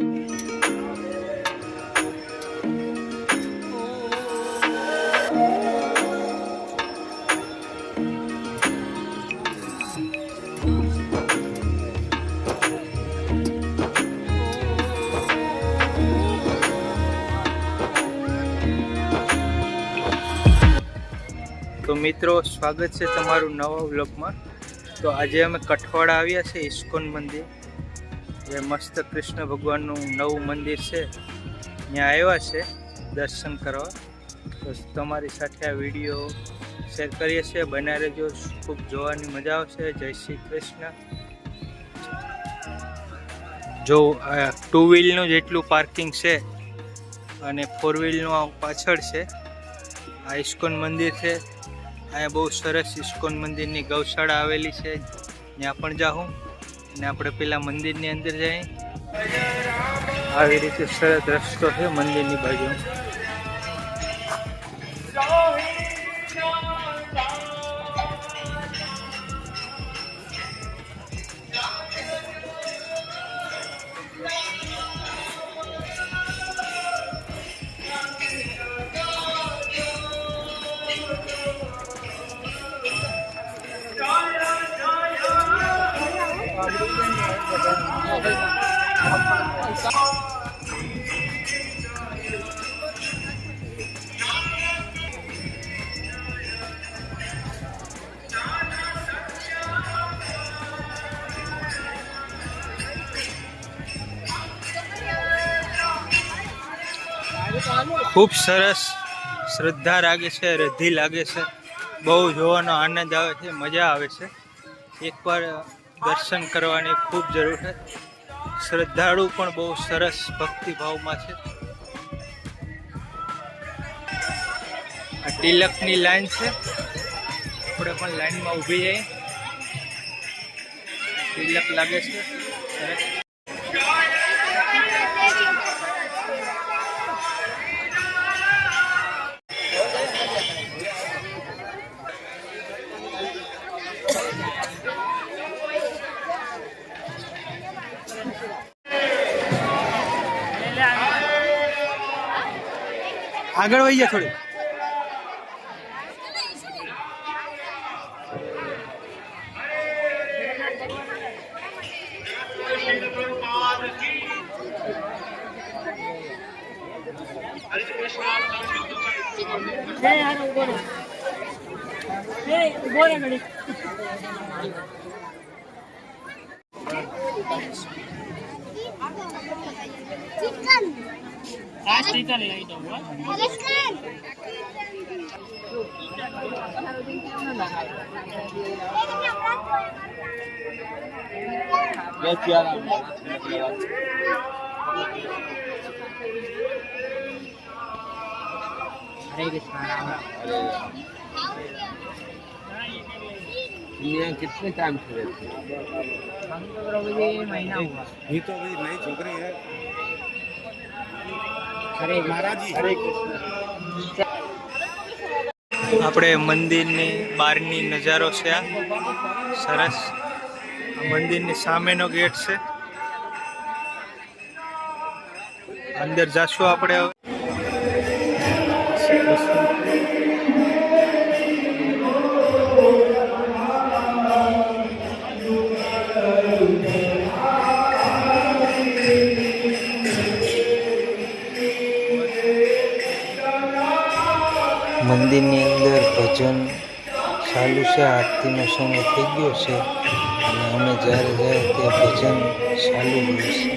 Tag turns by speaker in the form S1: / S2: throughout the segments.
S1: તો મિત્રો, સ્વાગત છે તમારું નવા વ્લોગમાં. તો આજે અમે કઠવાડા આવ્યા છે ઇસ્કોન મંદિર. જે મસ્ત કૃષ્ણ ભગવાનનું નવું મંદિર છે, ત્યાં આવ્યા છે દર્શન કરવા. તો તમારી સાથે આ વીડિયો શેર કરીએ છીએ. બના રહેજો. ખૂબ જોવાની મજા આવશે. જય શ્રી કૃષ્ણ. જો ટુ વ્હીલનું જેટલું પાર્કિંગ છે અને ફોર વ્હીલનું આ પાછળ છે, આ ઇસ્કોન મંદિર છે. અહીંયા બહુ સરસ ઇસ્કોન મંદિરની ગૌશાળા આવેલી છે. ત્યાં પણ જાઉં. અને આપણે પેલા મંદિરની અંદર જાય આવી રીતે સરસ રસ્તો છે મંદિરની બાજુ. ખૂબ સરસ શ્રદ્ધા લાગે છે રધી લાગે છે. બહુ જોવાનો આનંદ આવે છે, મજા આવે છે. એકવાર દર્શન કરવાની ખૂબ જરૂર છે. શ્રદ્ધાળુ પણ બહુ સરસ ભક્તિભાવમાં છે. આ તિલકની લાઈન છે. આપણે પણ લાઈનમાં ઊભી જઈએ તિલક લાગે છે. સરસ. આગળ વહી જાય થોડી.
S2: હે યાર ઉભો રહે હે ઉભો રહે ઘડી
S3: Chicken.
S2: આ સ્ટીકર લઈ દઉં હો.
S3: Chicken.
S4: यहाँ कितने टाइम से रहते
S2: हम तो बरोबर ये महीना हुआ
S4: ये तो अभी नई छोकरी है
S1: આપણે મંદિરની બહારની નજારો છે આ. સરસ. મંદિરની સામેનો ગેટ છે. અંદર જાશું આપણે મંદિરની અંદર ભજન ચાલુ છે, આરતીનો સમય થઈ ગયો છે અને અમે જ્યારે જાય ત્યાં ભજન ચાલુ હોય છે.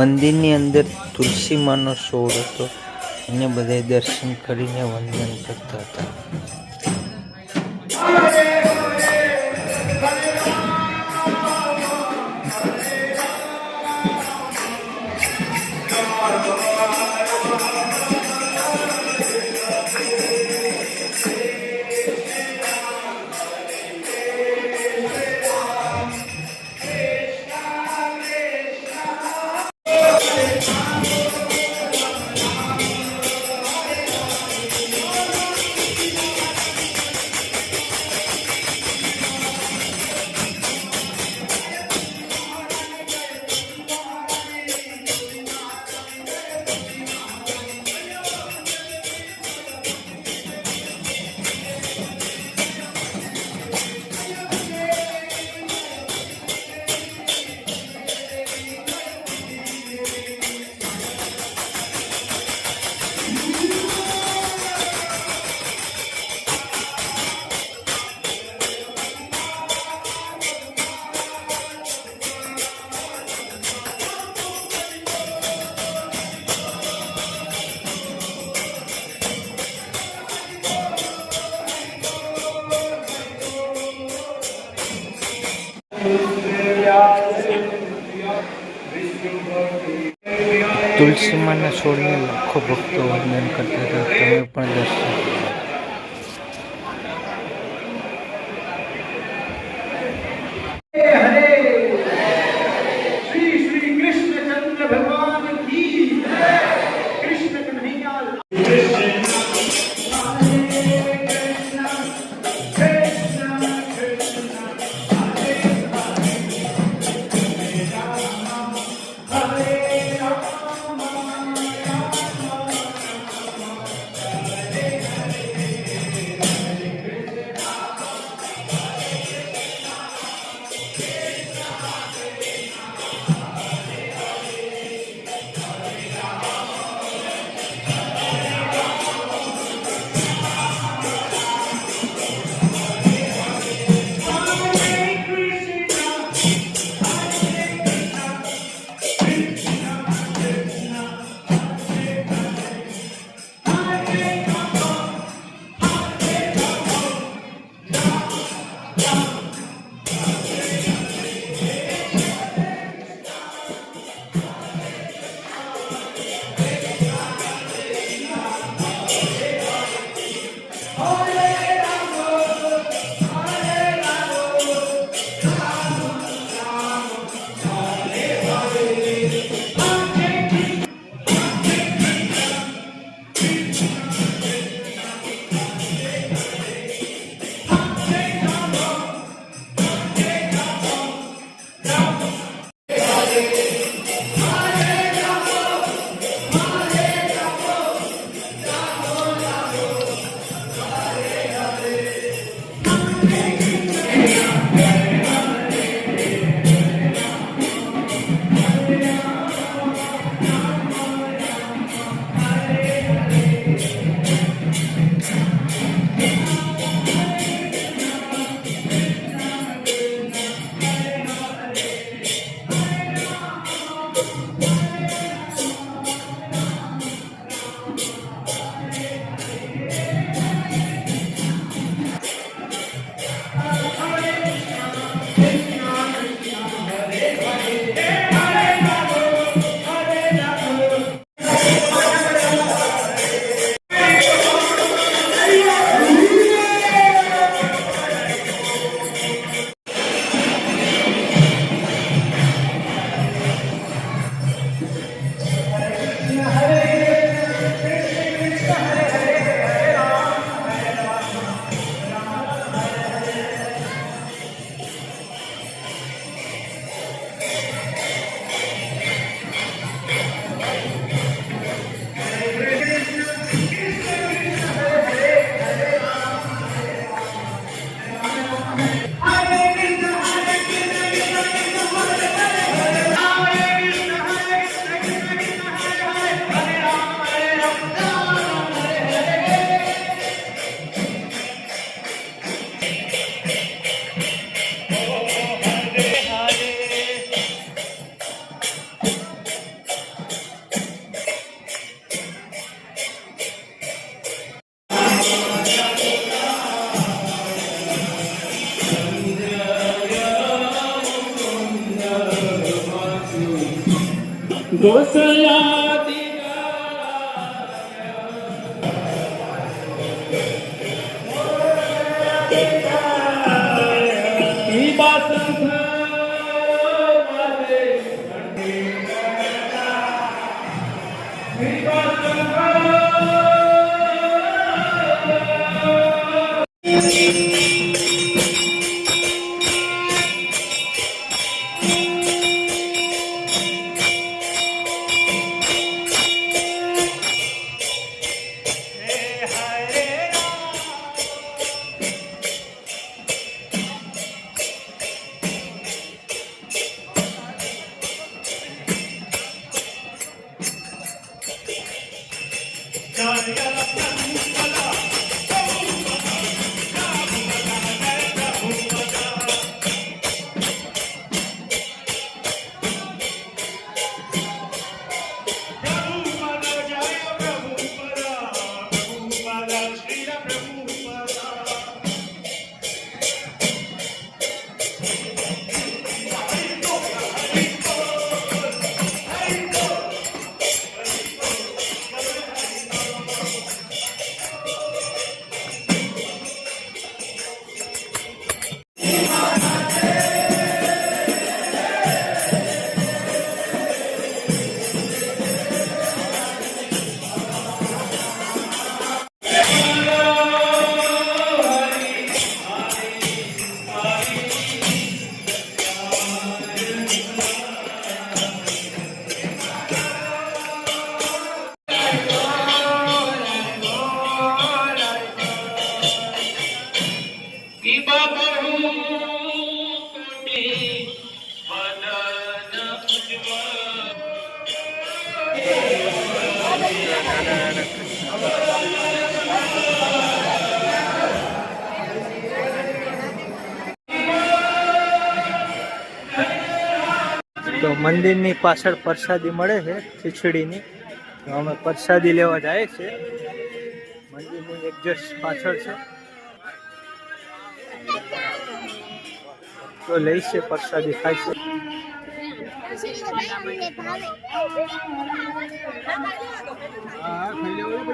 S1: મંદિરની અંદર તુલસી માનો છોડ હતો. એને બધા દર્શન કરીને વંદન કરતા હતા. તુલસી માના છોડને લાખો ભક્તો વંદન કરતા હતા. તમે પણ દર્શન لا મંદિરની પાછળ પ્રસાદી મળે છે, ખીચડીની. અમે પ્રસાદી લેવા જાય છે. મંદિરની એક્ઝેક્ટ પાછળ છે. તો લઈ છે, પ્રસાદી ખાય છે.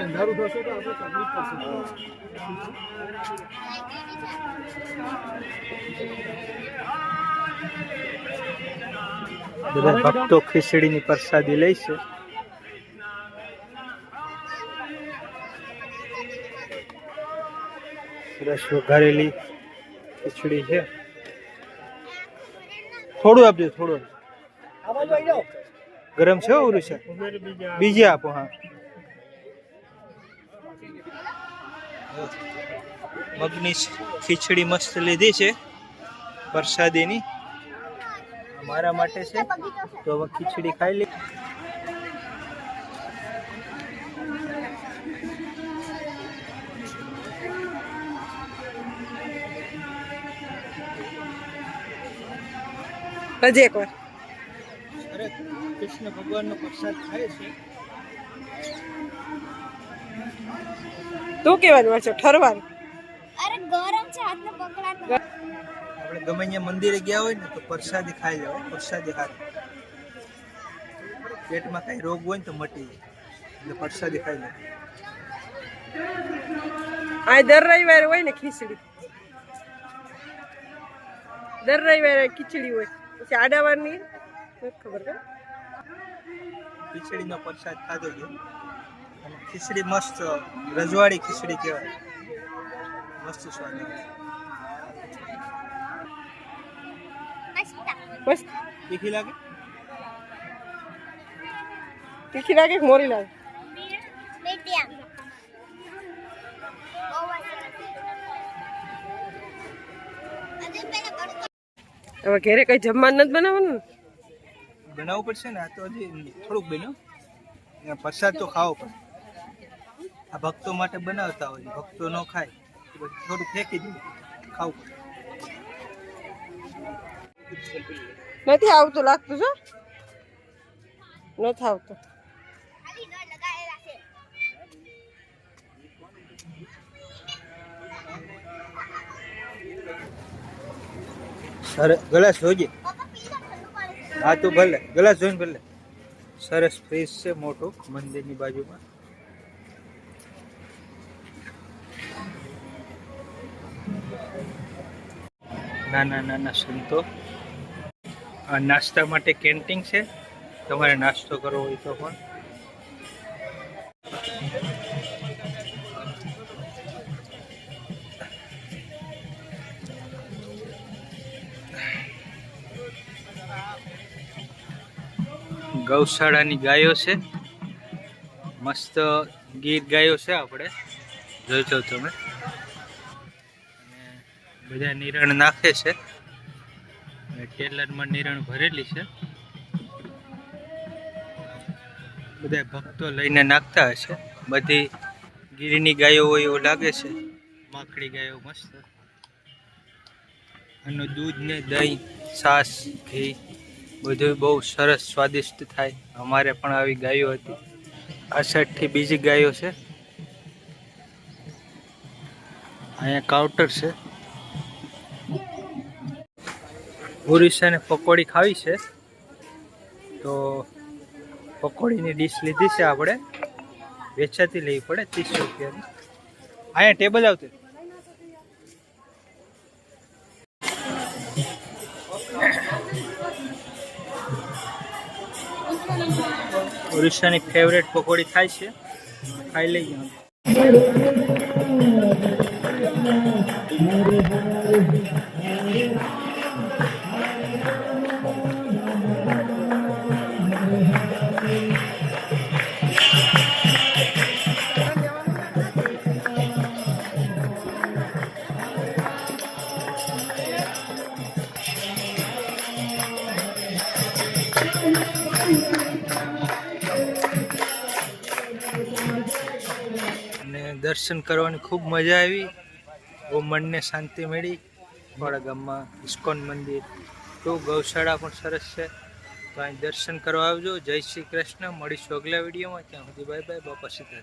S4: અંધારું થશે તો આપણે તકલીફ પડશે.
S1: બધા ભક્તો ખીચડીની પ્રસાદી લે છે. સરસ વઘારેલી ખીચડી છે. થોડું આપજો, થોડું. ગરમ છે છે? બીજી આપો, હા. મગની ખીચડી મસ્ત લીધી છે. પ્રસાદીની. મારા માટે છે. તો હવે ખીચડી ખાઈ લે
S2: હજી એક વાર
S1: અરે કૃષ્ણ ભગવાનનો પ્રસાદ ખાય છે.
S2: તું કેવાનું વાંચો ઠરવાનું.
S3: અરે ગરમ છે હાથને પકડાતો
S1: આપણે ગમે ત્યાં મંદિરે ગયા હોય ને તો પ્રસાદી ખાઈ જાવ પ્રસાદી ખાય પેટમાં કઈ રોગ હોય ને તો મટી જાય એટલે પ્રસાદી ખાઈ લે
S2: આ દર રવિવારે હોય ને ખીચડી. દર રવિવારે ખીચડી હોય. પછી આડાવારની નથી ખબર કે
S1: ખીચડીનો પ્રસાદ ખાધો છે. અને ખીચડી મસ્ત રજવાડી ખીચડી કહેવાય. મસ્ત સ્વાદ
S2: બસ.
S1: તીખી લાગે?
S2: તીખી લાગે કે મોરી લાગે? હવે ઘરે કઈ જમવાનું નથી બનાવવાનું
S1: બનાવવું પડશે ને આ તો હજી થોડુંક બન્યું. પ્રસાદ તો ખાવો પડે. આ ભક્તો માટે બનાવતા હોય ભક્તો ન ખાય. થોડું ફેંકી દે. ખાવું પડે.
S2: નથી આવતું લાગતું છો નથી આવતું.
S3: લગાવેલા
S1: ગ્લાસ જોજે. હા, તું ભલે ગ્લાસ જોઈને ભલે. સરસ ફ્રીજ છે મોટું મંદિરની બાજુમાં. નાના નાના સંતો. નાસ્તા માટે કેન્ટીન છે. તમારે નાસ્તો કરવો હોય તો પણ. ગૌશાળાની ગાયો છે. મસ્ત ગીત ગાયો છે આપણે. જોઈ જાઉં તમે. બધા નિરણ નાખે છે. ટેલરમાં નિરણ ભરેલી છે. બધા ભક્તો લઈને નાખતા હશે બધી ગીરની ગાયો હોય એવું લાગે છે. માખડી ગાયો મસ્ત. આનું દૂધ ને દહીં, છાશ, ઘી બધું બહુ સરસ સ્વાદિષ્ટ થાય. અમારે પણ આવી ગાયો હતી. આ સાઈડથી બીજી ગાયો છે. અહીંયા કાઉન્ટર છે. ઓરિસ્સાને પકોડી ખાવી છે તો પકોડીની ડીશ લીધી છે આપણે વેચાતી લેવી પડે ત્રીસ રૂપિયાની અહીંયા ટેબલ આવતી ઓરિસ્સાની ફેવરેટ પકોડી થાય છે ખાઈ લઈએ દર્શન કરવાની ખૂબ મજા આવી. બહુ મનને શાંતિ મળી. વાળા ગામમાં ઇસ્કોન મંદિર. તો ગૌશાળા પણ સરસ છે. તો અહીં દર્શન કરવા આવજો. જય શ્રી કૃષ્ણ. મળીશું અગલા વિડીયોમાં. ત્યાં સુધી બાય બાય. બાપા સીતા